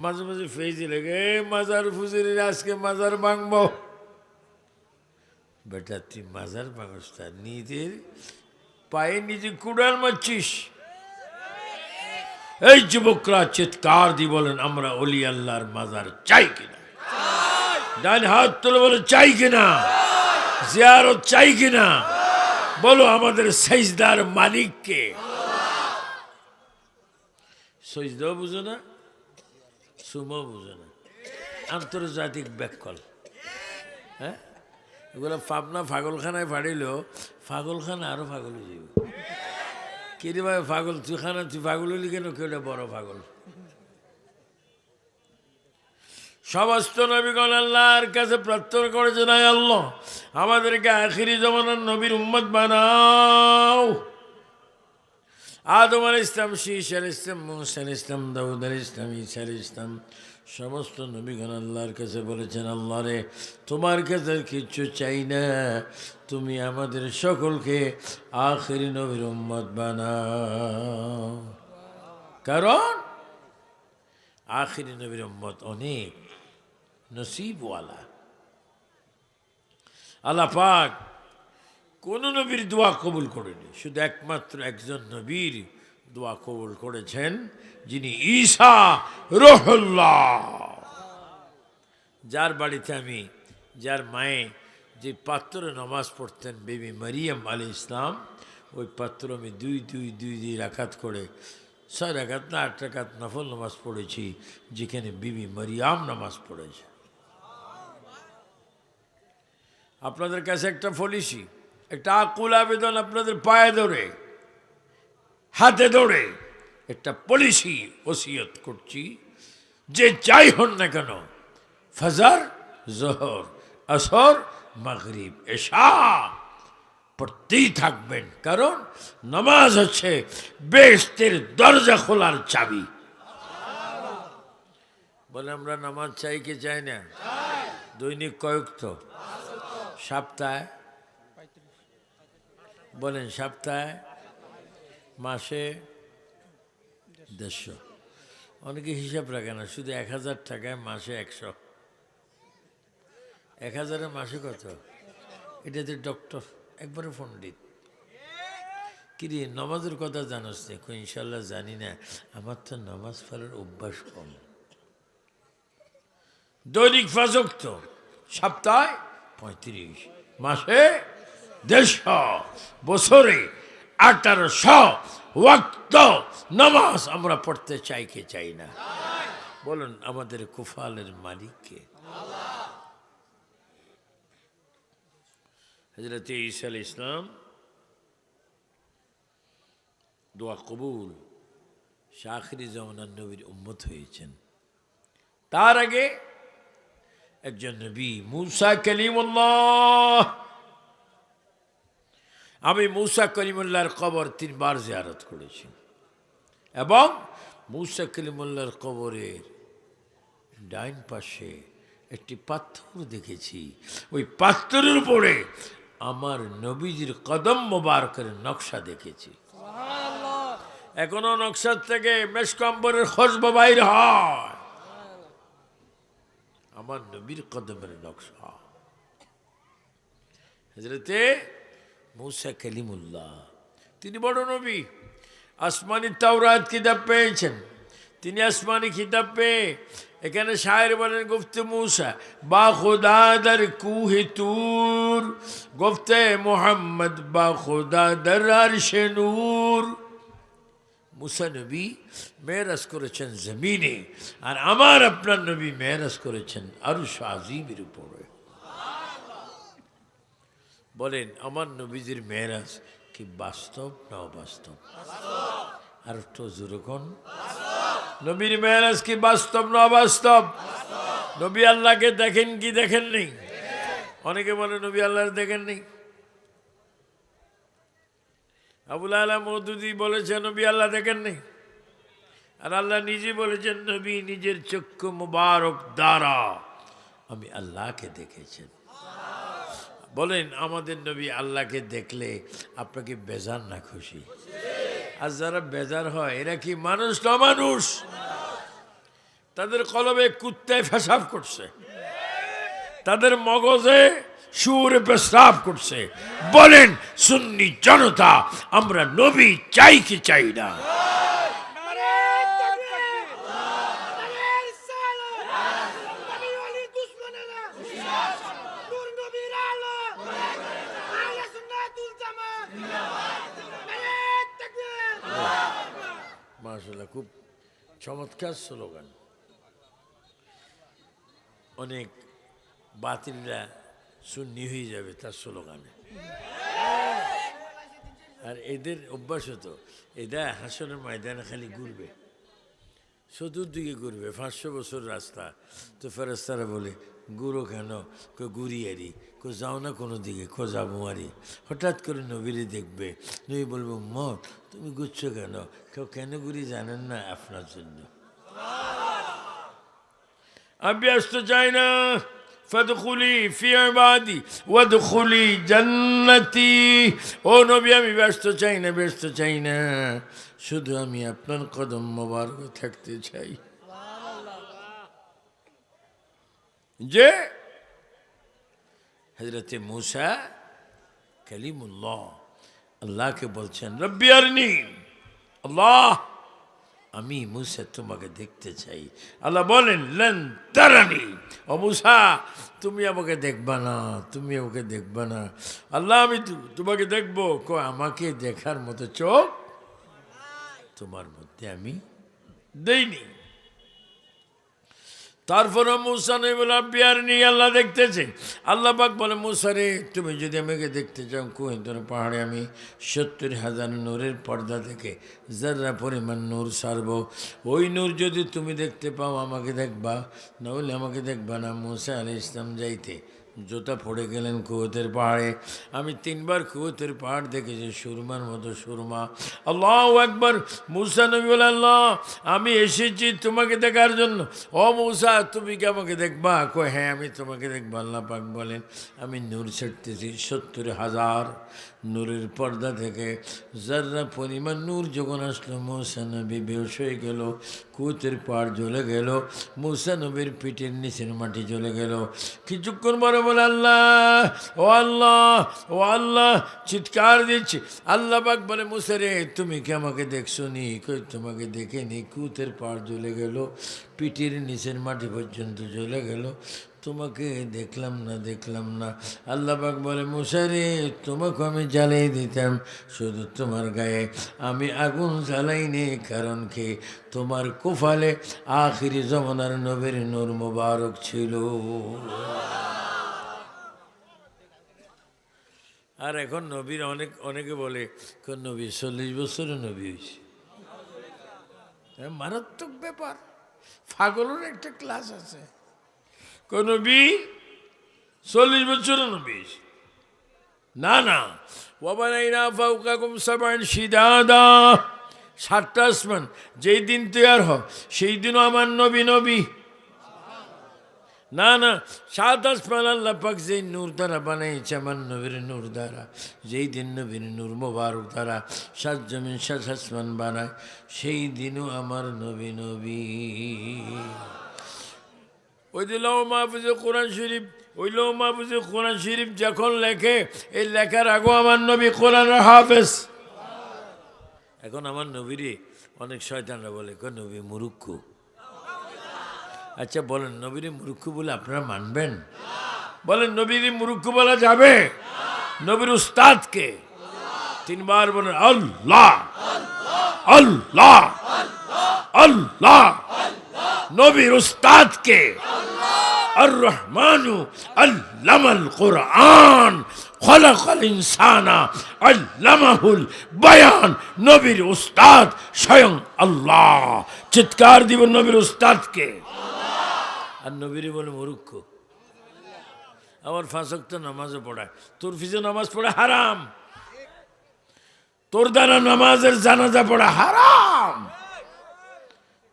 মাঝে মাঝে ফেজি লেগে "এ, মাজার ফুজির আজকে মাজার ভাঙবো। বেটা তুই মাজার ভাঙস তা নিজের পায়ে নিজে কুড়াল মারছিস? এই যুবকরা চিৎকার দিয়ে বলেন আমরা অলি আল্লাহর মাজার চাই কিনা? ডান হাত তুলে বলে চাই কিনা? জিয়ারত চাই কিনা? বলো আমাদের সেজদার মালিককে। সজদাও বুঝো না? সুমো বুঝো না আন্তর্জাতিক ব্যাকল হ্যাঁ? এগুলো পাবনা পাগলখানায় ফাড়িলেও পাগলখানা আরও পাগল হয়ে যাবে কিরে পাগল? তুই খানা তুই পাগল হলি কেন? কেউ বড় পাগল। সমস্ত নবীগণ আল্লাহর কাছে প্রার্থনা করেছে নাই আল্লাহ, আমাদেরকে আখিরি জমানার নবীর উম্মত বানাও। আদম আল ইসলাম শীষ আল দাউদ আল ইসলাম সমস্ত নবীগণ আল্লাহর কাছে বলেছেন, আল্লাহ রে, তোমার কাছে কিচ্ছু চাই না। তুমি আমাদের সকলকে আখেরি নবীর উম্মত বানাও। কারণ আখেরি নবীর উম্মত অনেক নসিবওয়ালা। আল্লাহ পাক কোন নবীর দোয়া কবুল করেনি। শুধু একমাত্র একজন নবীর দোয়া কবুল করেছেন, যিনি ঈশা রহুল্লাহ। যার বাড়িতে আমি, যার মায়ে যে পাত্রে নামাজ পড়তেন, বেবি মারিয়াম আলী ইসলাম ওই পাত্র আমি দুই দুই দুই দুই রাখাত করে, ছয় রাখাত না, আট রাখাত নফল নামাজ পড়েছি, যেখানে বিবি মারিয়াম নামাজ পড়েছে। আপনাদের কাছে একটা পলিসি একটা আকুল আবেদন আপনাদের পায়ে ধরে, হাতে ধরে একটা পলিসি ওসিয়ত করছি, যে যাই হন না কেন, ফজর, জহর, আসর, মাগরিব, এশা পড়তেই থাকবেন। কারণ নামাজ হচ্ছে বেস্তের দরজা খোলার চাবি। বলে আমরা নামাজ চাই কি চাই না? দৈনিক কয়েক তো। সপ্তাহে বলেন, সপ্তাহে, মাসে দেড়শো। অনেকে হিসাব রাখে না, শুধু এক হাজার টাকায় মাসে একশো। এক হাজারের মাসে কত? এটাতে ডক্টর, একবারে পণ্ডিত। কিরে নমাজের কথা জানোস দেখো ইনশাল্লাহ জানি না, আমার তো নামাজ পড়ার অভ্যাস কম। দৈনিক ফাজক্ত সপ্তাহে পঁয়ত্রিশ, মাসে দেড়শো বছরে আঠারোশো ওয়াক্ত নামাজ আমরা পড়তে চাই কে চাই না? বলুন, আমাদের কুফালের মালিককে। হজরত ঈসা আল ইসলাম দোয়া কবুল শাখরি জমানার নবীর উম্মত হয়েছেন। তার আগে একজন নবী, মুসা কলিমুল্লাহ আমি মুসা কলিমুল্লাহর কবর তিনবার জিয়ারত করেছি। এবং মুসা কলিমুল্লাহর কবরের ডাইন পাশে একটি পাথর দেখেছি। ওই পাথরের উপরে আমার নবীজির কদম মোবারকের নকশা দেখেছি। এখনও নকশার থেকে মেসকম্বরের খসবা বাইর হয়। আমার নবীর কদমের নকশা। হজরতে মুসা কালিমুল্লাহ। তিনি বড় নবী। আসমানি তাওরাত কিতাব পেয়েছেন। তিনি আসমানি কিতাব পেয়ে এখানে শায়ের বলেন গুফতে মুসা, বা খুদা দর কুহে তুর। গুফতে মোহাম্মদ, বা খুদা দর আরশে নূর। মুসা নবী মেরাজ করেছেন জমিনে, আর আমার আপনার নবী মেরাজ করেছেন আরুষ আজিমের উপরে। বলেন আমার নবীজির মেরাজ কি বাস্তব না অবাস্তব? আর একটু জোরকন নবীর মেরাজ কি বাস্তব না অবাস্তব? নবী আল্লাহকে দেখেন কি দেখেন নেই? অনেকে বলে নবী আল্লাহ দেখেন নেই? আবুল আলা মৌদুদি বলেছেন নবী আল্লাহ দেখেন নেই? আর আল্লাহ নিজে বলেছেন নবী নিজের চক্ষু মুবারক দ্বারা আমি আল্লাহকে দেখেছেন। বলেন, আমাদের নবী আল্লাহকে দেখলে আপনাকে বেজার না খুশি? আর যারা বেজার হয়, এরা কি মানুষ না মানুষ? তাদের কলবে কুত্তায় পেশাব করছে। তাদের মগজে সুরে পেশাব করছে। বলেন, সুন্নি জনতা, আমরা নবী চাই কি চাই না নারে তাকবীর নারে রিসালাত নবী ওলি দুশমনেরা নূর নবীর আলো আহলে সুন্নাতুল জামাত নারে তাকবীর মাশাল্লাহ খুব চমৎকার স্লোগান। অনেক বাতিলরা সুন্নি হয়ে যাবে তার স্লোগানে। আর এদের অভ্যাস হতো, এরা হাসনের ময়দানে খালি ঘুরবে। চতুর্দিকে ঘুরবে, পাঁচশো বছর রাস্তা। তো ফেরস্তারা বলে গুরো কেন? কো গুরিয়ারি কো যাও না কোনো দিকে কো যাব আরি? হঠাৎ করে নবীরে দেখবে, নবী বলব মত তুমি গুচ্ছ কেন? কেউ কেন গুরি জানেন না আপনার জন্য? আমি ব্যস্ত চাই না। ফদখুলি ফি ইবাদি ওয়াদখুলি জান্নাতি ও নবী, আমি ব্যস্ত চাই না, ব্যস্ত চাই না। শুধু আমি আপনার কদম মোবারক থাকতে চাই। যে হজরতে মুসা কালিমুল্লাহ আল্লাহকে বলছেন, রব্বি আরনি, আল্লাহ আমি মুসা তোমাকে দেখতে চাই। আল্লাহ বলেন, লেন তারানি। মুসা, তুমি আমাকে দেখবা না, তুমি আমাকে দেখবা না। আল্লাহ, আমি তোমাকে দেখব। ক আমাকে দেখার মতো চোখ তোমার মধ্যে আমি দেইনি। তারপরে মুসা নেই বলে বিয়ার নিয়ে আল্লাহ দেখতেছে। আল্লাহ পাক বলে, মুসা রে, তুমি যদি আমাকে দেখতে চাও কোহিন্দর পাহাড়ে আমি সত্তর হাজার নূরের পর্দা থেকে যারা পরিমাণ নূর সারব, ওই নূর যদি তুমি দেখতে পাও, আমাকে দেখবা। নাহলে আমাকে দেখবা না মুসা আলি ইসলাম যাইতে। জুতা পড়ে গেলেন কুয়তের পাহাড়ে। আমি তিনবার কুয়তের পাহাড় দেখেছি, সুরমার মতো সুরমা। আল্লাহ একবার মুসা নবী বলে আল্লাহ, আমি এসেছি তোমাকে দেখার জন্য। ও মুসা, তুমি কি আমাকে দেখবা? কো হ্যাঁ আমি তোমাকে দেখব আল্লাহ পাক বলেন। আমি নূর ছাড়তেছি সত্তর হাজার। নূরের পর্দা থেকে যারা পরিমাণ নূর যখন আসলো, মৌসা নবী বেহস হয়ে গেল কুতের পাড় জ্বলে গেল, মৌসা নবীর পিঠের নিচের মাটি জ্বলে গেল। কিছুক্ষণ পরে বলে, আল্লাহ, ও আল্লাহ ও আল্লাহ, চিৎকার দিচ্ছি। আল্লাহ বাক বলে মুসারে তুমি কি আমাকে দেখছ নি? কই, তোমাকে দেখে নি কুতের পাড় জ্বলে গেল, পিঠের নিচের মাটি পর্যন্ত জ্বলে গেল। তোমাকে দেখলাম না দেখলাম না। আল্লাহবাক বলে মুসারে তোমাকে আমি জ্বালিয়ে দিতাম শুধু তোমার গায়ে। আমি আগুন জ্বালাইনি কারণ কি তোমার কোফালে আখিরি জমানার নবীর নূর মোবারক ছিল। আর এখন নবীর অনেক অনেকে বলে কোন নবী চল্লিশ বছরে নবী হয়েছে হ্যাঁ, মারাত্মক ব্যাপার। ফাগলের একটা ক্লাস আছে। কোন নবী? চল্লিশ বছরের নবী। না না। ওয়াবানাইনা ফাউকাকুম সাবান শিদাদা। সাতটা আসমান। যেই দিন তৈয়ার হয় সেই দিনও আমার নবী নবী। না না। সাত আসমান আল্লাহ পাক যেই নূর দ্বারা বানাইছে আমার নবীর নূর দ্বারা। যেই দিন নবীর নূর মোবারক দ্বারা সাত জমিন, সাত আসমান বানায়, সেই দিনও আমার নবী নবী। ওই লৌ মাহফুজে কোরআন শরীফ, ওই লৌ মাহফুজে কোরআন শরীফ যখন লেখে, এই লেখার আগেও আমার নবী কোরআনের হাফেজ। এখন আমার নবীরে অনেক শয়তানরা বলে কো নবী মুরুক্ষু আচ্ছা বলেন, নবীরে মুরুক্ষু বলে আপনারা মানবেন? বলেন, নবীর মুরুক্ষু বলা যাবে? নবীর উস্তাদকে তিনবার বলেন আল্লাহ আল্লাহ আল্লাহ নবীর উস্তাদকে। আর রহমানু আল্লামাল কোরআন, খলাকাল ইনসানা আল্লামাহুল বায়ান। নবীর উস্তাদ স্বয়ং আল্লাহ। চিৎকার দিব নবীর উস্তাদকে। আর নবীর বলে মরুক্ষ আমার ফাঁসক তো নামাজও পড়ায়। তোর ফিজে নামাজ পড়া হারাম। তোর দ্বারা নামাজের জানাজা পড়া হারাম।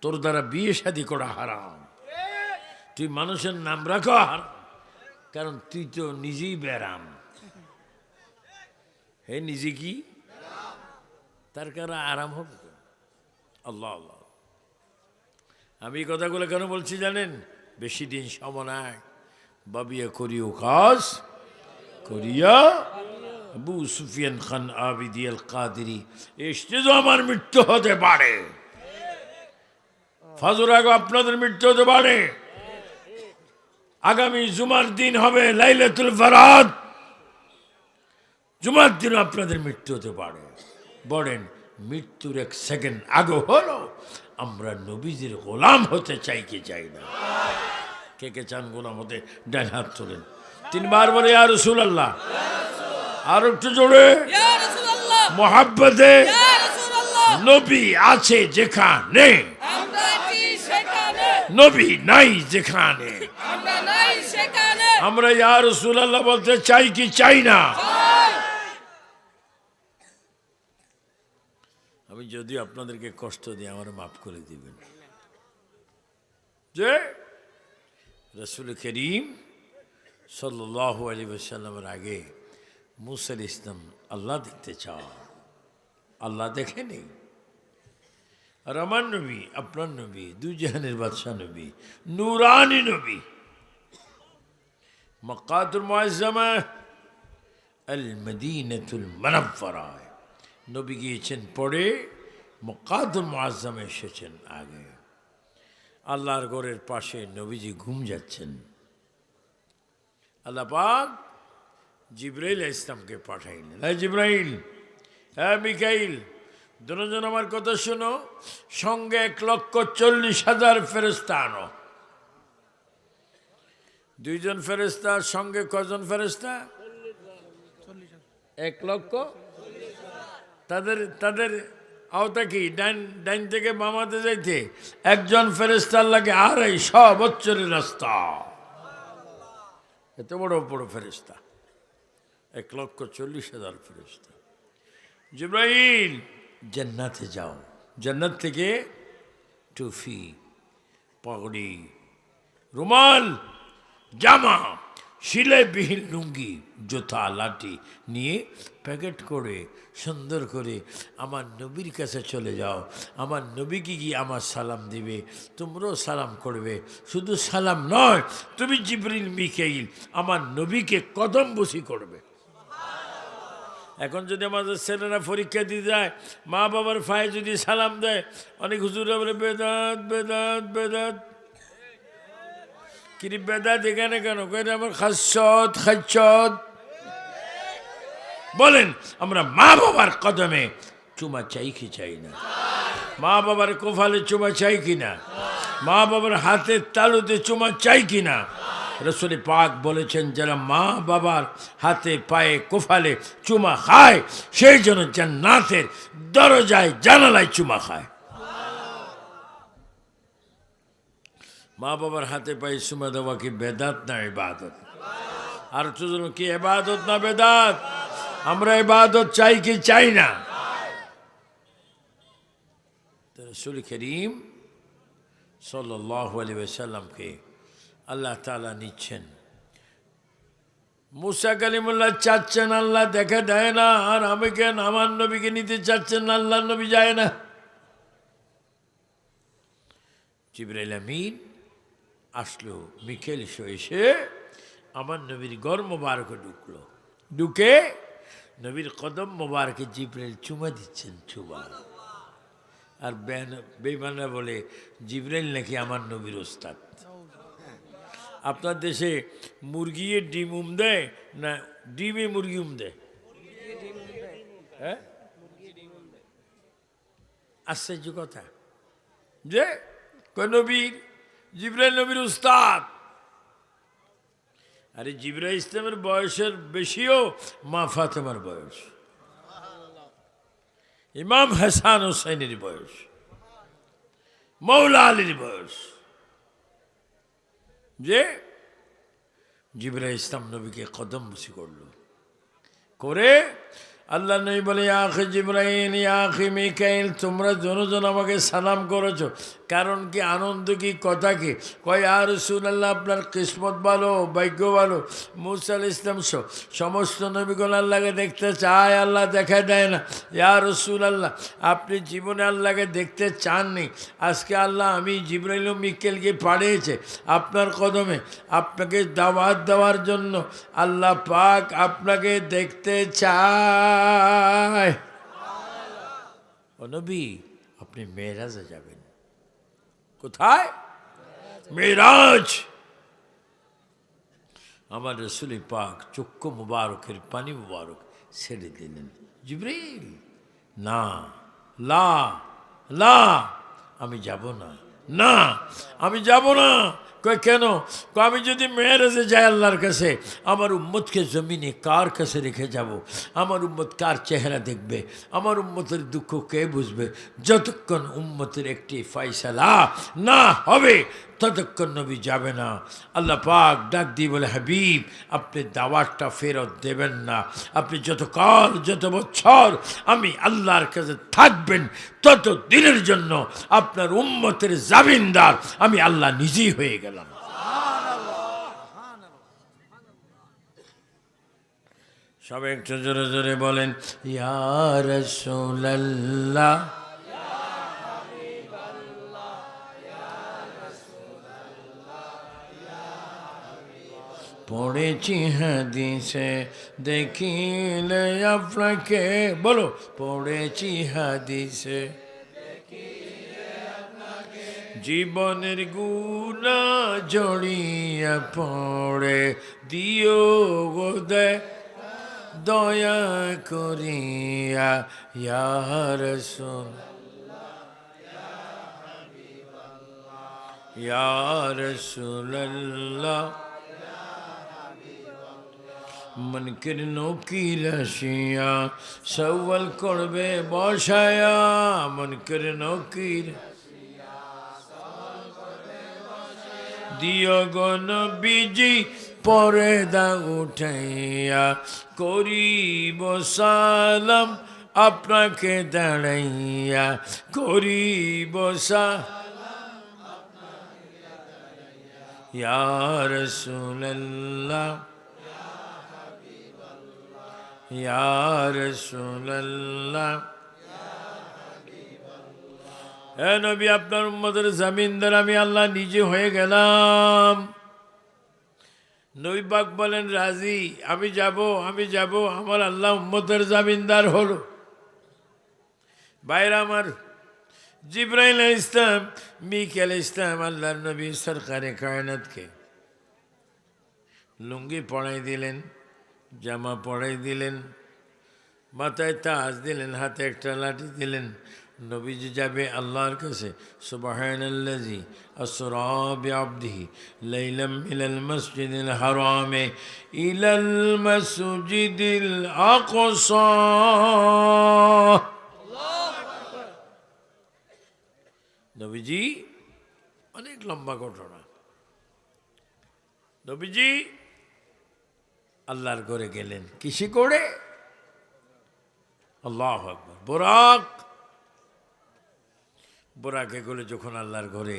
তোর দ্বারা বিয়ে শাদি করা হারাম। তুই মানুষের নাম রাখো হারাম কারণ তুই তো নিজেই ব্যারাম। হে নিজে কি? তার কারণ আরাম হবে। আল্লাহ আল্লাহ। আমি কথাগুলো কেন বলছি জানেন? বেশি দিন সময় বাবিয়া করিও কাজ, করিয়া আবু সুফিয়ান খান আবিদি আল কাদেরি এসতে তো আমার মৃত্যু হতে পারে। ফাজুর আগে আপনাদের মৃত্যু হতে পারে। আগামী জুমার দিন হবে লাইলাতুল ফারাদ। জুমার দিন আপনাদের মৃত্যু হতে পারে। বলেন মৃত্যুর এক সেকেন্ড আগে হলো। আমরা নবীজির গোলাম হতে চাই কি চাই না? কে কে চান গোলাম হতে? ডান হাত তোলেন। তিনবার বলে আর রসুল আল্লাহ আর একটু জোরে। মোহাব্বতে নবী আছে যেখানে। নবী নাই যেখানে। আমরা নাই সেখানে। ইয়া রসুল আল্লাহ বলতে চাই কি চাই না? আমি যদি আপনাদেরকে কষ্ট দিই আমার মাফ করে দিবেন। যে রসুল করিম সাল্লাহ আলী সাল্লামের আগে মুসাল ইসলাম আল্লাহ দেখতে চাও আল্লাহ দেখে নেই আর আমার নবী আপনার নবী দুই জাহানের বাদশাহ নবী, নুরানি নবী। মক্কাতুল মুআজ্জামা আল মদিনাতুল মুনাফফারা। নবী গিয়েছেন পরে, মক্কাতুল মুআজ্জামে এসেছেন আগে। আল্লাহর ঘরের পাশে নবীজি ঘুম যাচ্ছেন। আল্লাহ পাক জিব্রাইল ইসলামকে পাঠাইলেন। হ্যাঁ জিব্রাইল হ্যাঁ মিকাইল দুজন আমার কথা শোনো, সঙ্গে এক লক্ষ চল্লিশ হাজার ফেরস্তা আনো। দুইজন ফেরেস্তা সঙ্গে কজন ফেরেস্তা এক লক্ষ? তাদের তাদের আওতা কি? ডাইন ডাইন থেকে মামাতে যাইতে? একজন ফেরেস্তার লাগে আড়াই শ বছরের রাস্তা। এত বড় বড় ফেরেস্তা এক লক্ষ চল্লিশ হাজার ফেরেস্তা জিব্রাহিল জান্নাতে যাও। জান্নাত থেকে টুফি, পাগড়ি, রুমাল, জামা শিলাইবিহীন লুঙ্গি, জোতা, লাঠি নিয়ে প্যাকেট করে, সুন্দর করে আমার নবীর কাছে চলে যাও। আমার নবীকে গিয়ে আমার সালাম দিবে? তোমরাও সালাম করবে। শুধু সালাম নয়, তুমি জিবরিল, মিকাইল, আমার নবীকে কদম বসি করবে। এখন যদি আমাদের ছেলেরা পরীক্ষা দিতে যায়, মা বাবার ফায়ে যদি সালাম দেয়, অনেক হুজুরা বলে, বেদাত বেদাত বেদাত। কিরি বেদাত এখানে কেন? কেন আমার খাসত খাচ্ছত বলেন, আমরা মা বাবার কদমে চুমা চাই কি চাই না? মা বাবার কোফালে চুমা চাই কি না? মা বাবার হাতের তালুতে চুমা চাই কি না? রসুল পাক বলেছেন, যারা মা বাবার হাতে পায়ে কোফালে চুমা খায়, সেই জন্য জান্নাতের দরজায়, জানালায় চুমা খায়। মা বাবার হাতে পায়ে চুমা দেওয়া কি বেদাত না ইবাদত? আর জন্য কি এবাদত না বেদাত? আমরা ইবাদত চাই কি চাই না? রসুল করিম সাল্লাহ আলী সাল্লামকে আল্লাহ তালা নিচ্ছেন। মুসা কালিমুল্লাহ চাচ্ছেন, আল্লাহ দেখা দেয় না, আর আমি কেন আমার নবীকে নিতে চাচ্ছেন না আল্লাহ নবী যায় না। জিবরাইল আমিন আসলো, মিখেল এসে আমার নবীর গর মোবারকে ঢুকলো। ঢুকে নবীর কদম মোবারকে জিব্রাইল চুমা দিচ্ছেন, চুমা। আর বেমানা বলে, জিব্রাইল নাকি আমার নবীর ওস্তাদ? আপনার দেশে মুরগিয়ে ডিম উম দেয় না ডিমে মুরগি উম দেয়? হ্যাঁ? আশ্চর্য কথা। যে নবীর, জিব্রাইল নবীর উস্তাদ। আরে জিব্রাইল ইসলামের বয়সের বেশিও মা ফাতেমার বয়স। ইমাম হাসান হোসাইনের বয়স। মৌলা আলীর বয়স। যে জিবরা ইসলাম নবীকে কদম বসি করল। করে আল্লাহ নই বলে আখি জিব্রাইল আখি মিকাইল, তোমরা জনজন আমাকে সালাম করেছ। কারণ কি, আনন্দ কি, কথা কি? কয় আর আল্লাহ আপনার কিসমত ভালো, ভাগ্য ভালো। মুসা আল ইসলাম সহ সমস্ত নবীগণ আল্লাহকে দেখতে চায়, আল্লাহ দেখা দেয় না। ইয়া রসুল আল্লাহ আপনি জীবনে আল্লাহকে দেখতে চাননি। আজকে আল্লাহ আমি জিব্রাইল ও মিকেলকে পাঠিয়েছে আপনার কদমে। আপনাকে দাওয়াত দেওয়ার জন্য আল্লাহ পাক আপনাকে দেখতে চায়। ও নবী, আপনি মেয়েরাজে যাবেন। কোথায়? মেরাজ আমার রসুলি পাক চক্ষু মুবারকের পানি মুবারক ছেড়ে দিলেন। জিব্রিল না, লা লা, আমি যাব না। না, আমি যাব না। কয়, কেন? আমি যদি মেয়েরাজে যাই আল্লাহর কাছে, আমার উম্মতকে জমিনে কার কাছে রেখে যাব? আমার উম্মত কার চেহারা দেখবে? আমার উম্মতের দুঃখ কে বুঝবে? যতক্ষণ উম্মতের একটি ফয়সালা না হবে, ততক্ষণ নবী যাবে না। আল্লাহ পাক ডাক দিয়ে বলে, হাবিব, আপনি দাওয়াতটা ফেরত দেবেন না। আপনি যত কাল, যত বছর আমি আল্লাহর কাছে থাকবেন, তত দিনের জন্য আপনার উম্মতের জামিনদার আমি আল্লাহ নিজেই হয়ে গেলাম। সবাই একটু জোরে জোরে বলেন ইয়ার রসুল্লাহ পড়েছি হাদিসে, দেখিলে আপনাকে, বলো, পড়েছি হাদিসে, জীবনের গুণা জড়িয়ে পড়ে, দিও গো দে দয়া করিয়া ইয়ার শোন ইয়ার সুল্লাহ মনকের নৌকির আসিয়া, সওয়াল করবে, বসায়া। মনকের নৌকির দিয় গণ বিজি পরে দা উঠাইয়া করিব সালাম আপনাকে দাঁড়াইয়া, করিব ইয়ার ইয়ার এ নবী, আপনার উম্মতের জামিনদার আমি আল্লাহ নিজে হয়ে গেলাম। নৈবাক বলেন, রাজি, আমি যাব আমি যাব, আমার আল্লাহ উম্মতের জামিনদার হলো। বাইরে আমার, জিব্রাইল ইসলাম মিকেল ইসলাম আল্লাহ নবী সরকারে, কায়নাতকে লুঙ্গি পড়াই দিলেন, জামা পড়াই দিলেন, মাথায় তাজ দিলেন, হাতে একটা লাঠি দিলেন নবীজি যাবে আল্লাহর কাছে, সুবহানাল্লাজি আসরা বিআবদিহি লাইলাম ইলাল মসজিদিল হারামে, ইলাল মসজিদিল আকসা। নবীজি, অনেক লম্বা ঘটনা। নবীজি আল্লাহর ঘরে গেলেন। কিসে করে? আল্লাহ আকবর। বোরাক বোরাকে করে যখন আল্লাহর ঘরে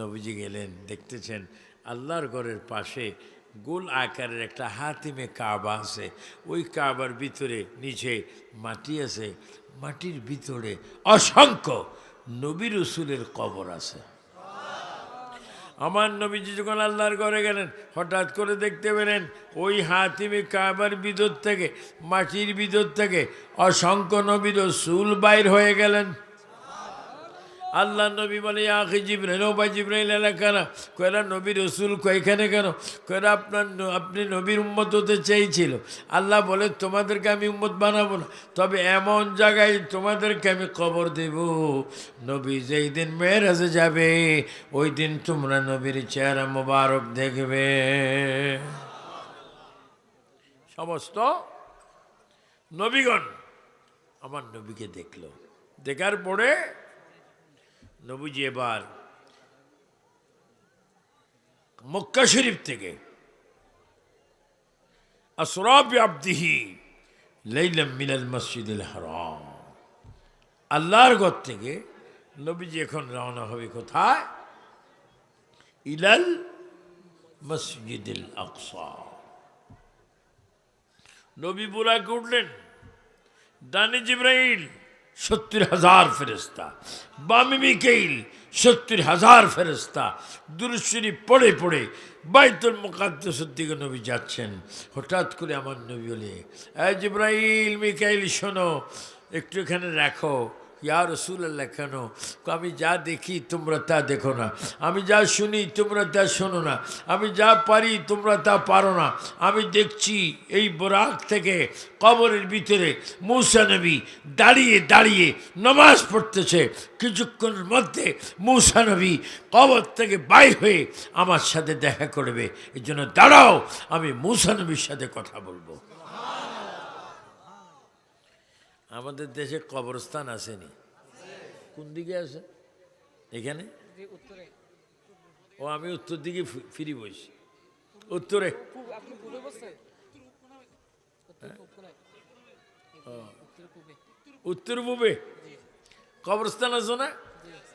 নবীজি গেলেন, দেখতেছেন আল্লাহর ঘরের পাশে গোল আকারের একটা হাতিমে কাবা আছে। ওই কাবার ভিতরে নিচে মাটি আছে। মাটির ভিতরে অসংখ্য নবী রসুলের কবর আছে। আমার নবীজি যখন আল্লাহর ঘরে গেলেন, হঠাৎ করে দেখতে পেলেন ওই হাতিমে কাবার ভিতর থেকে, মাটির ভিতর থেকে অসংখ্য নবীর রসুল বাইর হয়ে গেলেন। আল্লাহ নবী বলে আখি জিব্রাইল, ও ভাই জিব্রাইল এলাকারা কয়রা নবী রসুল কয়খানে কেন? কয়রা আপনার আপনি নবীর উম্মত হতে চেয়েছিল। আল্লাহ বলে, তোমাদেরকে আমি উম্মত বানাবো না, তবে এমন জায়গায় তোমাদেরকে আমি খবর দেব। নবী যেই দিন মেয়েরাজে যাবে, ওই দিন তোমরা নবীর চেহারা মোবারক দেখবে। সমস্ত নবীগণ আমার নবীকে দেখল। দেখার পরে নবীজি এবার মক্কা শরীফ থেকে আসরাব আব্দিহি লাইলাম মিনাল মসজিদুল হারাম। আল্লাহর ঘর থেকে নবীজি এখন রওনা হবে কোথায়? ইলাল মসজিদুল আকসা। নবী বুড়াকে উঠলেন, ডানে জিব্রাইল সত্তর হাজার ফেরেস্তা বামে মিকেইল, সত্তর হাজার ফেরেস্তা দুরুশ্বরী পড়ে পড়ে বাইতুল মুকাদ্দাসের দিকে নবী যাচ্ছেন। হঠাৎ করে আমার নবী বলে জিব্রাইল, মিকাইল, শোনো, একটু এখানে রাখো। ইয়া রসুল্লাহ কেন আমি যা দেখি তোমরা তা দেখো না আমি যা শুনি তোমরা তা শোনো না আমি যা পারি তোমরা তা পারো না আমি দেখছি এই বরাক থেকে কবরের ভিতরে মৌসা নবী দাঁড়িয়ে দাঁড়িয়ে নমাজ পড়তেছে কিছুক্ষণের মধ্যে মৌসা নবী কবর থেকে বাইর হয়ে আমার সাথে দেখা করবে। এই জন্য দাঁড়াও, আমি মৌসা নবীর সাথে কথা বলব। আমাদের দেশে কবরস্থান আসেনি। কোন দিকে আছে এখানে? ও আমি উত্তর দিকে ফিরি বসি উত্তরে। উত্তর পূবে কবরস্থান আছো না?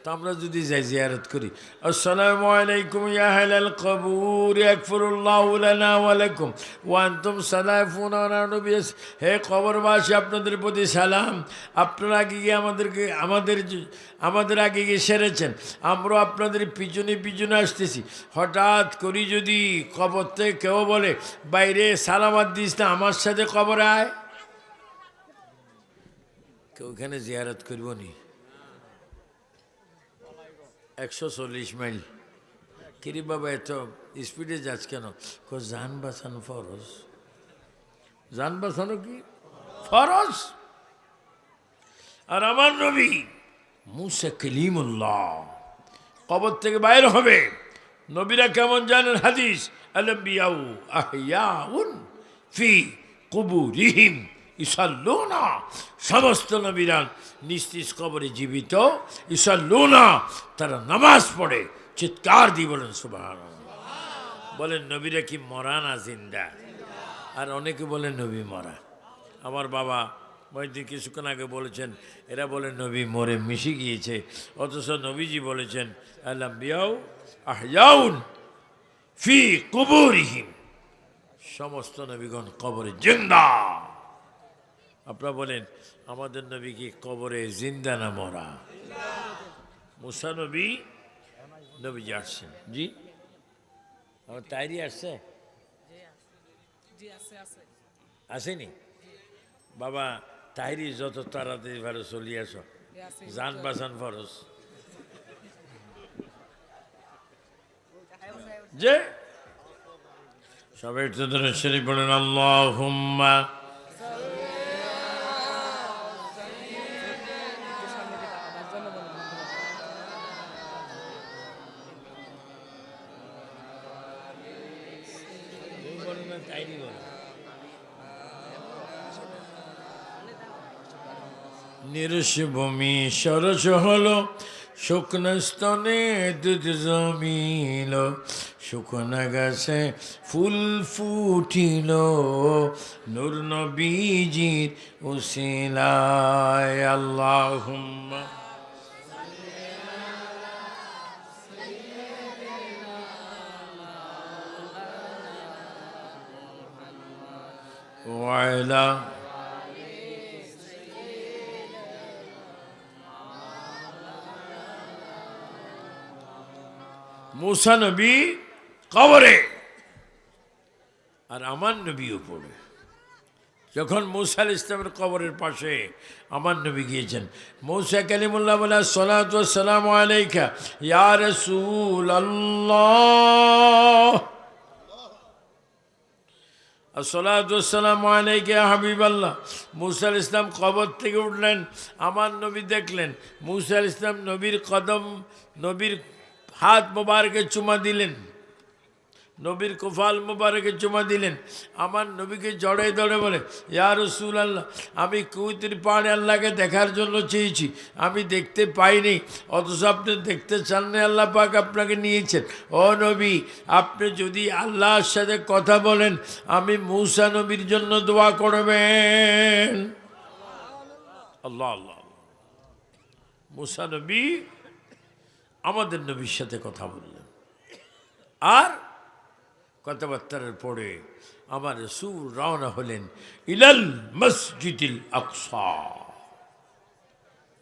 তো আমরা যদি যাই জিয়ারত করি। আসসালামু আলাইকুম ইয়া কবুর, ইয়াগফিরুল্লাহু লানা ওয়া লাকুম। ওয়া আনতুম সালাফুনা আলা নবী। হে কবরবাসী, আপনাদের প্রতি সালাম। আপনারা আগে গিয়ে আমাদেরকে, আমাদের আমাদের আগে গিয়ে সেরেছেন। আমরাও আপনাদের পিছনে পিছনে আসতেছি। হঠাৎ করি যদি কবর থেকে কেউ বলে, বাইরে সালামাত দিস না, আমার সাথে কবরে আয়। কেউ ওখানে জিয়ারত করব নি। একশো চল্লিশ মাইল। কিরি বাবা, এত স্পিডে যাচ্ছ কেন? যান বাঁচানো ফরজ। যান বাঁচানো কি? ফরজ। আর আমার নবী মুসা কলিমুল্লাহ, কবর থেকে বাইর হবে। নবীরা কেমন জানেন হাদিস? আলম্বিয়াউ আহিয়াউন ফি কবু কুবুরিহিম। ইসাল্লুনা সমস্ত নবীরা নিস্তিস কবরে জীবিত। ইসাল্লুনা তারা নামাজ পড়ে, চিৎকার দিয়ে বলেন সুবাহ বলেন, নবীরা কি মরা না জিন্দা? আর অনেকে বলেন, নবী মরা। আমার বাবা মহিদিন কিছুক্ষণ আগে বলেছেন, এরা বলে নবী মরে মিশে গিয়েছে, অথচ নবীজি বলেছেন আল্লাহ বিয়াউ আহয়াউন ফি কুবুরিহিম। সমস্ত নবীগণ কবরে জিন্দা। আপনারা বলেন আমাদের নবী কি কবরে জিন্দা না মরা? মুসা নবী নবীজি আসছেন। জি। আমার তাইরি আসছে? আসেনি? বাবা তাইরি যত তাড়াতাড়ি ভালো চলি আসো। যান বাসান ফরস যে? সবাই একটু ধরে শরীফ বলেন আল্লাহ হুম্মা নিরস ভূমি সরস হলো শুকনো স্তনে দুধ জমিল শুকনো গাছে ফুল ফুটিল নূর নবীজির উসিলায় আল্লাহ وعلى মুসা নবী কবরে। আর আমার নবীও পড়ে যখন মৌসা আল ইসলামের কবরের পাশে আমার নবী গিয়েছেন, মৌসা কালিমুল্লাহ বলে সালাম আলাইকা, ইয়া রসুল আল্লাহ আসসালাম আলাইকে হাবিব আল্লাহ মুসা আল ইসলাম কবর থেকে উঠলেন, আমার নবী দেখলেন, মুসা আল ইসলাম নবীর কদম, নবীর হাত মোবারকে চুমা দিলেন। নবীর কোফাল মুবারকে চুমা দিলেন। আমার নবীকে জড়ে দড়ে বলে, ইয়া রসুল আল্লাহ আমি কুইতির পাহাড়ে আল্লাহকে দেখার জন্য চেয়েছি। আমি দেখতে পাইনি, অথচ আপনি দেখতে চান না, আল্লাহ পাক আপনাকে নিয়েছেন। ও নবী, আপনি যদি আল্লাহর সাথে কথা বলেন, আমি মৌসা নবীর জন্য দোয়া করবেন। আল্লাহ আল্লাহ। মুসা নবী আমাদের নবীর সাথে কথা বললেন। আর কথাবার্তার পরে আমার সুর রওনা হলেন ইলাল মসজিদিল আকসা।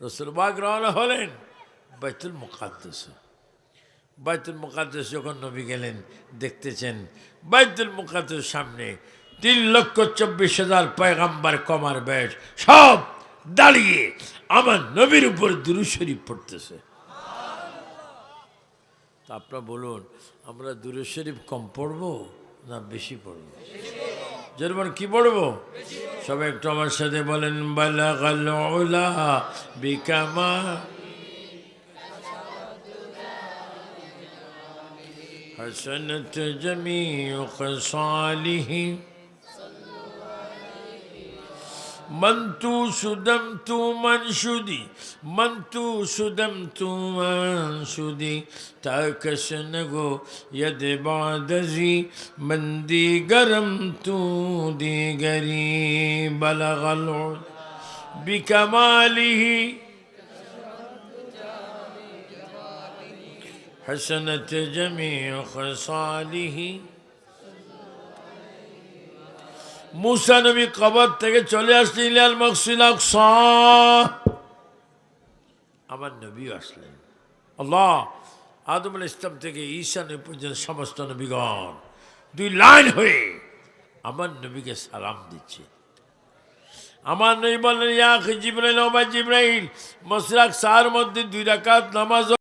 রসুলবাগ রওনা হলেন বাইতুল মুকাদ্দাস। বাইতুল মুকাদ্দাস যখন নবী গেলেন, দেখতেছেন বাইতুল মুকাদ্দাস সামনে তিন লক্ষ চব্বিশ হাজার পয়গাম্বার কমার ব্যাস সব দাঁড়িয়ে আমার নবীর উপর দুরুশরীফ পড়তেছে। তা আপনারা বলুন আমরা দুরুদ শরীফ কম পড়বো না বেশি পড়বো যেরকম কি পড়বো সবাই একটু আমার সাথে বলেন বালাগাল উলা বিকামা حسنت جميع خصاله من تو شدم تو من شدی من تو شدم تو من شدی تا کس نگو ید بعد زی من دیگرم تو دیگری بلغ العلا بکماله حسنت جميع خصاله মুসা নবী কবর থেকে চলে আসলেন, ইলাল মকসিল আমার নবীও আসলেন। আল্লাহ, আদম আল ইসলাম থেকে ঈশা নবী পর্যন্ত সমস্ত নবীগণ দুই লাইন হয়ে আমার নবীকে সালাম দিচ্ছে। আমার নবী বললেন, ইয়া জিব্রাইল ওবা জিব্রাইল মসরাক সার মধ্যে দুই রাকাত নামাজ